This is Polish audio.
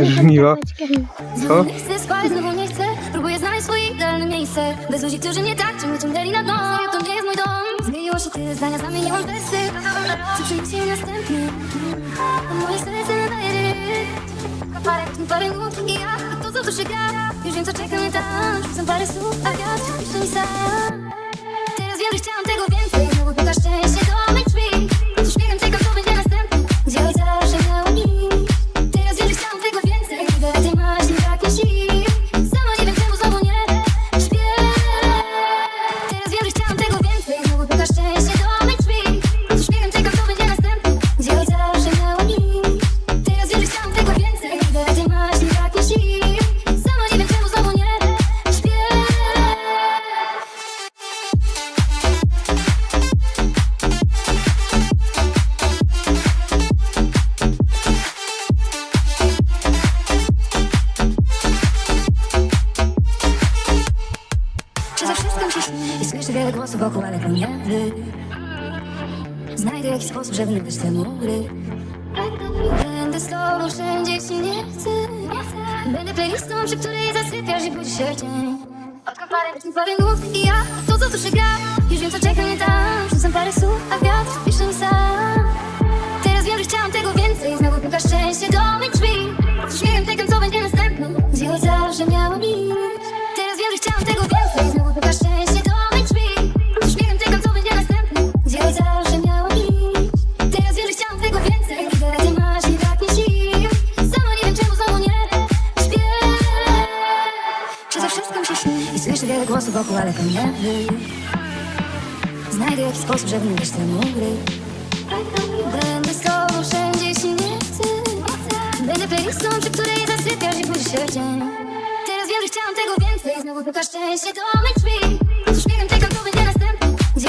Żniwo. Co? Nie chcę spać, znowu nie chcę. Próbuję znaleźć swoje idealne miejsce. Bez ludzi, którzy mnie tak ciągle ciągnęli na dno. To nie jest mój dom. Zmieniło się tyle zdania, zamieniłam wersy Czy przyjdzie następny? A moje serce nadaje Parę, parę i ja. To co tu się gra? Już wiem co czeka mnie tam. Rzucam parę słów, a wiatr pisze mi sam. Teraz wiem, że chciałam tego więcej Wszystkim się śni I słyszę wiele głosów wokół, ale to nie wy. Znajdę jakiś sposób, żeby nie być te mury. Będę z tobą wszędzie, jeśli nie chcę. Będę playlistą, przy której zasypiasz i budzi się cień. Odkąd parę, odkąd parę nut i ja To co tu się gra, już wiem co czeka mnie tam. Rzucam parę słów, a wiatr słyszę wiele głosów wokół, ale to nie wy. Znajdę jakiś sposób, żeby nie być te mury Będę z tobą wszędzie, jeśli nie chcę. Będę playlistą, przy której zasypiasz i budzi się dzień. Teraz wiem, że chciałam tego więcej. Znowu puka szczęście do mych drzwi. Z uśmiechem czekam, co będzie następne Gdzie